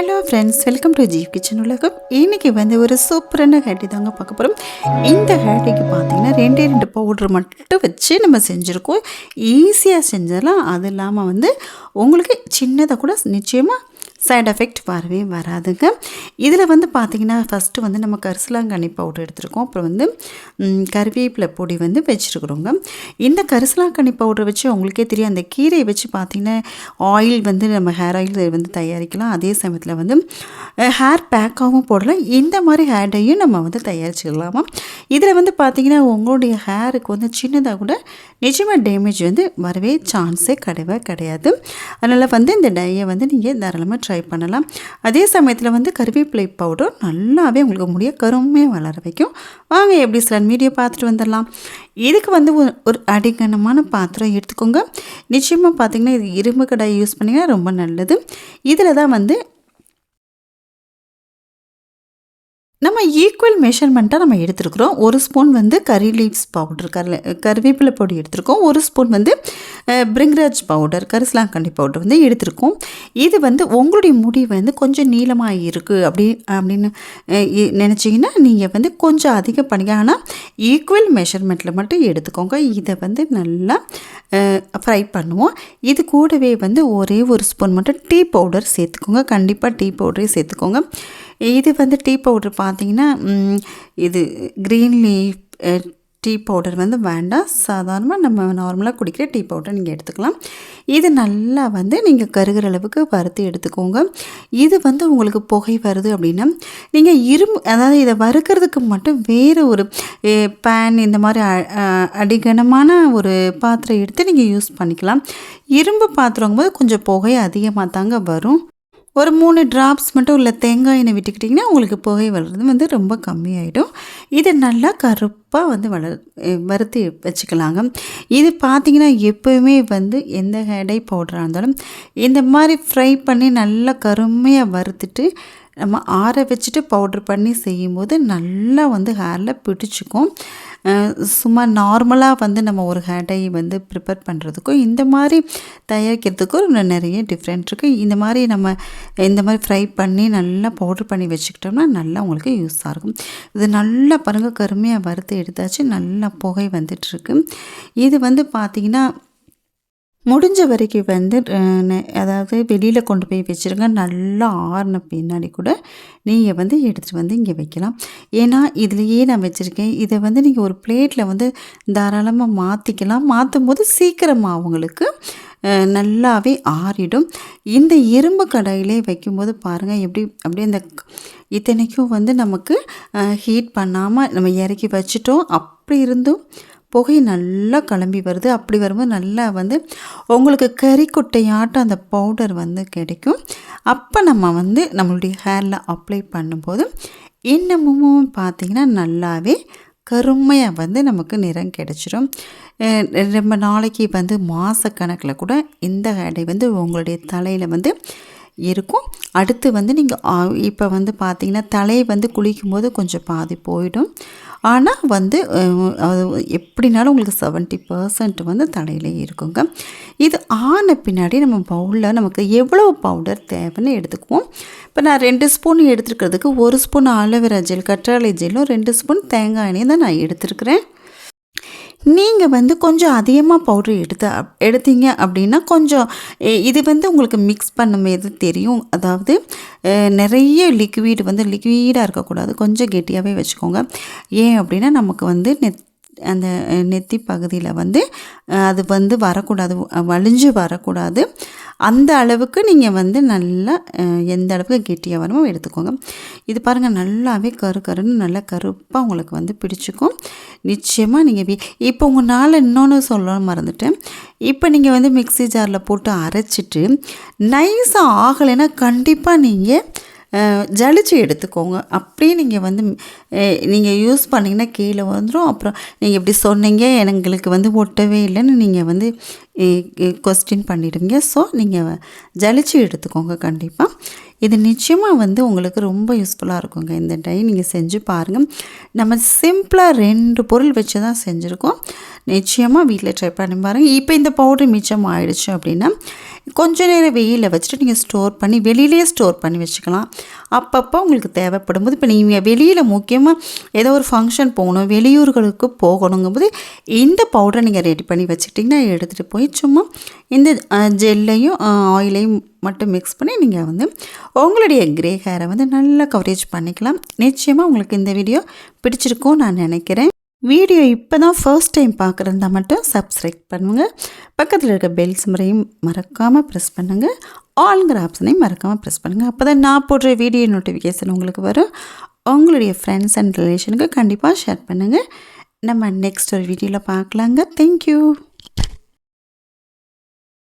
Hello friends welcome to Jeev kitchen உலகம். இன்றைக்கி வந்து ஒரு சூப்பரான ஹேட்டி தாங்க பார்க்க போகிறோம் இந்த ஹேட்டிக்கு பார்த்தீங்கன்னா ரெண்டே ரெண்டு பவுடர் மட்டும் வச்சு நம்ம செஞ்சுருக்கோம். ஈஸியாக செஞ்சிடலாம். அது இல்லாமல் வந்து உங்களுக்கு சின்னதாக கூட நிச்சயமாக சைடு எஃபெக்ட் வரவே வராதுங்க. இதில் வந்து பார்த்திங்கன்னா ஃபஸ்ட்டு வந்து நம்ம கரிசலாங்கண்ணி பவுடர் எடுத்துருக்கோம். அப்புறம் வந்து கருவேப்பிலை பொடி வந்து வச்சுருக்குறோங்க. இந்த கரிசலாங்கண்ணி பவுடர் வச்சு உங்களுக்கே தெரியும் அந்த கீரையை வச்சு பார்த்திங்கன்னா ஆயில் வந்து நம்ம ஹேர் ஆயில் வந்து தயாரிக்கலாம். அதே சமயத்தில் வந்து ஹேர் பேக்காகவும் போடலாம். இந்த மாதிரி ஹேர் டையும் நம்ம வந்து தயாரிச்சுக்கலாமா இதில் வந்து பார்த்திங்கன்னா உங்களுடைய ஹேருக்கு வந்து சின்னதாக கூட நிஜமாக டேமேஜ் வந்து வரவே சான்ஸே கிடையவே கிடையாது. அதனால் வந்து இந்த டையை வந்து நீங்கள் தாராளமாக ட்ரை பண்ணலாம். அதே சமயத்தில் வந்து கருவேப்பிலை பவுடர் நல்லாவே உங்களுக்கு முடிய கருமையாக வளர வைக்கும். வாங்க எப்படி சில வீடியோ பார்த்துட்டு வந்துடலாம். இதுக்கு வந்து ஒரு- அடிக்கணமான பாத்திரம் எடுத்துக்கோங்க. நிச்சயமாக பார்த்தீங்கன்னா இது இரும்பு கடாய் யூஸ் பண்ணிங்கன்னா ரொம்ப நல்லது. இதில் தான் வந்து நம்ம ஈக்குவல் மெஷர்மெண்ட்டாக நம்ம எடுத்துருக்குறோம். ஒரு ஸ்பூன் வந்து கறி லீவ்ஸ் பவுடர் கரு கருவேப்பிலை பொடி எடுத்திருக்கோம். ஒரு ஸ்பூன் வந்து பிரிங்ராஜ் பவுடர் கரிசலாங்கண்ணி பவுடர் வந்து எடுத்திருக்கோம். இது வந்து உங்களுடைய முடி வந்து கொஞ்சம் நீளமாக இருக்குது அப்படி அப்படின்னு நினச்சிங்கன்னா நீங்கள் வந்து கொஞ்சம் அதிகம் பண்ணிக்க. ஆனால் ஈக்குவல் மெஷர்மெண்ட்டில் மட்டும் எடுத்துக்கோங்க. இதை வந்து நல்லா ஃப்ரை பண்ணுவோம். இது கூடவே வந்து ஒரே ஒரு ஸ்பூன் மட்டும் டீ பவுடர் சேர்த்துக்கோங்க. கண்டிப்பாக டீ பவுடரே சேர்த்துக்கோங்க. இது வந்து டீ பவுடர் பார்த்தீங்கன்னா இது க்ரீன் லீஃப் டீ பவுடர் வந்து வேண்டாம். சாதாரணமாக நம்ம நார்மலாக குடிக்கிற டீ பவுடர் நீங்கள் எடுத்துக்கலாம். இது நல்லா வந்து நீங்கள் கருகிற அளவுக்கு வறுத்து எடுத்துக்கோங்க. இது வந்து உங்களுக்கு புகை வருது அப்படின்னா நீங்கள் இரும்பு அதாவது இதை வறுக்கிறதுக்கு மட்டும் வேறு ஒரு பேன் இந்த மாதிரி அ- அடிகனமான ஒரு பாத்திரம் எடுத்து நீங்கள் யூஸ் பண்ணிக்கலாம். இரும்பு பாத்திரங்கும் போது கொஞ்சம் புகை அதிகமாக தாங்க வரும். ஒரு மூணு ட்ராப்ஸ் மட்டும் உள்ள தேங்காய் எண்ணெய் விட்டுக்கிட்டிங்கன்னா உங்களுக்கு புகை வளர்றது வந்து ரொம்ப கம்மியாயிடும். இது நல்லா கருப்பாக வந்து வளர் வறுத்து வச்சுக்கலாங்க. இது பார்த்தீங்கன்னா எப்போயுமே வந்து எந்த ஹேடை பவுடராக இருந்தாலும் இந்த மாதிரி ஃப்ரை பண்ணி நல்லா கருமையாக வறுத்துட்டு நம்ம ஆற வச்சுட்டு பவுட்ரு பண்ணி செய்யும்போது நல்லா வந்து ஹேரில் பிடிச்சிக்கும். சும்மா நார்மலாக வந்து நம்ம ஒரு ஹேர் டை வந்து ப்ரிப்பேர் பண்ணுறதுக்கும் இந்த மாதிரி தயாரிக்கிறதுக்கும் இன்னும் நிறைய டிஃப்ரெண்ட் இருக்குது இந்த மாதிரி நம்ம இந்த மாதிரி ஃப்ரை பண்ணி நல்லா பவுட்ரு பண்ணி வச்சுக்கிட்டோம்னா நல்லா உங்களுக்கு யூஸாக இருக்கும். இது நல்லா பாருங்கள் கருமையாக வறுத்து எடுத்தாச்சு நல்லா புகை வந்துட்டுருக்கு இது வந்து பார்த்திங்கன்னா முடிஞ்ச வரைக்கும் வந்து அதாவது வெளியில் கொண்டு போய் வச்சுருங்க. நல்லா ஆறின பின்னாடி கூட நீங்கள் வந்து எடுத்துகிட்டு வந்து இங்கே வைக்கலாம். ஏன்னா இதுலேயே நான் வச்சுருக்கேன். இதை வந்து நீங்கள் ஒரு பிளேட்டில் வந்து தாராளமாக மாற்றிக்கலாம் மாற்றும் போது சீக்கிரமாக அவங்களுக்கு நல்லாவே ஆறிடும். இந்த இரும்பு கடாயிலே வைக்கும்போது பாருங்கள் எப்படி அப்படியே இந்த இத்தனைக்கும் வந்து நமக்கு ஹீட் பண்ணாமல் நம்ம இறக்கி வச்சுட்டோம். அப்படி இருந்தும் புகை நல்லா கிளம்பி வருது. அப்படி வரும்போது நல்லா வந்து உங்களுக்கு கறிக்குட்டையாட்டம் அந்த பவுடர் வந்து கிடைக்கும். அப்போ நம்ம வந்து நம்மளுடைய ஹேரில் அப்ளை பண்ணும்போது இன்னமும் பார்த்திங்கன்னா நல்லாவே கருமையாக வந்து நமக்கு நிறம் கிடச்சிரும். ரொம்ப நாளைக்கு வந்து மாதக்கணக்கில் கூட இந்த ஹேடை வந்து உங்களுடைய தலையில் வந்து இருக்கும். அடுத்து வந்து நீங்கள் இப்போ வந்து பார்த்தீங்கன்னா தலையை வந்து குளிக்கும்போது கொஞ்சம் பாதி போயிடும். ஆனால் வந்து அது எப்படினாலும் உங்களுக்கு செவன்ட்டி பர்சன்ட் வந்து தலையிலே இருக்குங்க. இது ஆன பின்னாடி நம்ம பவுலில் நமக்கு எவ்வளோ பவுடர் தேவைன்னு எடுத்துக்குவோம். இப்போ நான் ரெண்டு ஸ்பூன் எடுத்துருக்கிறதுக்கு ஒரு ஸ்பூன் ஆலோவேரா ஜெல் கற்றாழை ஜெல்லும் ரெண்டு ஸ்பூன் தேங்காய் எண்ணெயும் தான் நான் எடுத்துருக்கிறேன். நீங்கள் வந்து கொஞ்சம் அதிகமாக பவுட்ரு எடுத்த எடுத்தீங்க அப்படின்னா கொஞ்சம் இது வந்து உங்களுக்கு மிக்ஸ் பண்ணும்போது தெரியும். அதாவது நிறைய லிக்விட் வந்து லிக்விடாக இருக்கக்கூடாது. கொஞ்சம் கெட்டியாகவே வச்சுக்கோங்க. ஏன் அப்படின்னா நமக்கு வந்து நெத் அந்த நெத்தி பகுதியில் வந்து அது வந்து வரக்கூடாது. வலிஞ்சு வரக்கூடாது. அந்த அளவுக்கு நீங்கள் வந்து நல்லா எந்த அளவுக்கு கெட்டியாக வரமோ எடுத்துக்கோங்க. இது பாருங்கள் நல்லாவே கரு கருன்னு நல்லா கருப்பாக உங்களுக்கு வந்து பிடிச்சிக்கும். நிச்சயமாக நீங்கள் இப்போ உங்கள் நாளில் இன்னொன்று சொல்ல மறந்துட்டேன். இப்போ நீங்கள் வந்து மிக்ஸி ஜாரில் போட்டு அரைச்சிட்டு நைஸாக ஆகலைன்னா கண்டிப்பாக நீங்கள் ஜலிச்சு எடுத்துக்கோங்க. அப்படியே நீங்கள் வந்து நீங்கள் யூஸ் பண்ணிங்கன்னா கீழே வந்துடும் அப்புறம் நீங்கள் இப்படி சொன்னீங்க எங்களுக்கு வந்து ஒட்டவே இல்லைன்னு நீங்கள் வந்து கொஸ்டின் பண்ணிடுவீங்க. ஸோ நீங்கள் ஜலிச்சு எடுத்துக்கோங்க கண்டிப்பாக இது நிச்சயமாக வந்து உங்களுக்கு ரொம்ப யூஸ்ஃபுல்லாக இருக்குங்க. இந்த டை நீங்கள் செஞ்சு பாருங்கள் நம்ம சிம்பிளாக ரெண்டு பொருள் வச்சு தான் செஞ்சுருக்கோம். நிச்சயமாக வீட்டில் ட்ரை பண்ணி பாருங்கள் இப்போ இந்த பவுடர் மிச்சம் ஆயிடுச்சு அப்படின்னா கொஞ்ச நேரம் வெயிலில் வச்சுட்டு நீங்கள் ஸ்டோர் பண்ணி வெளியிலே ஸ்டோர் பண்ணி வச்சுக்கலாம். அப்பப்போ உங்களுக்கு தேவைப்படும் போது இப்போ நீங்கள் வெளியில் முக்கியமாக ஏதோ ஒரு ஃபங்க்ஷன் போகணும் வெளியூர்களுக்கு போகணுங்கும்போது இந்த பவுடரை நீங்கள் ரெடி பண்ணி வச்சுக்கிட்டிங்கன்னா எடுத்துகிட்டு போய் சும்மா இந்த ஜெல்லையும் ஆயிலையும் மட்டும் மிக்ஸ் பண்ணி நீங்கள் வந்து உங்களுடைய கிரே ஹேரை வந்து நல்லா கவரேஜ் பண்ணிக்கலாம். நிச்சயமாக உங்களுக்கு இந்த வீடியோ பிடிச்சிருக்கும் நான் நினைக்கிறேன். வீடியோ இப்போ தான் ஃபர்ஸ்ட் டைம் பார்க்குறதா மட்டும் சப்ஸ்கிரைப் பண்ணுங்கள் பக்கத்தில் இருக்க பெல்ஸ் முறையும் மறக்காமல் ப்ரெஸ் பண்ணுங்கள் ஆளுங்கிற ஆப்ஷனையும் மறக்காமல் ப்ரெஸ் பண்ணுங்கள் அப்போ தான் நான் போடுற வீடியோ நோட்டிஃபிகேஷன் உங்களுக்கு வரும். உங்களுடைய ஃப்ரெண்ட்ஸ் அண்ட் ரிலேஷனுக்கு கண்டிப்பாக ஷேர் பண்ணுங்கள் நம்ம நெக்ஸ்ட் ஒரு வீடியோவில் பார்க்கலாங்க. தேங்க்யூ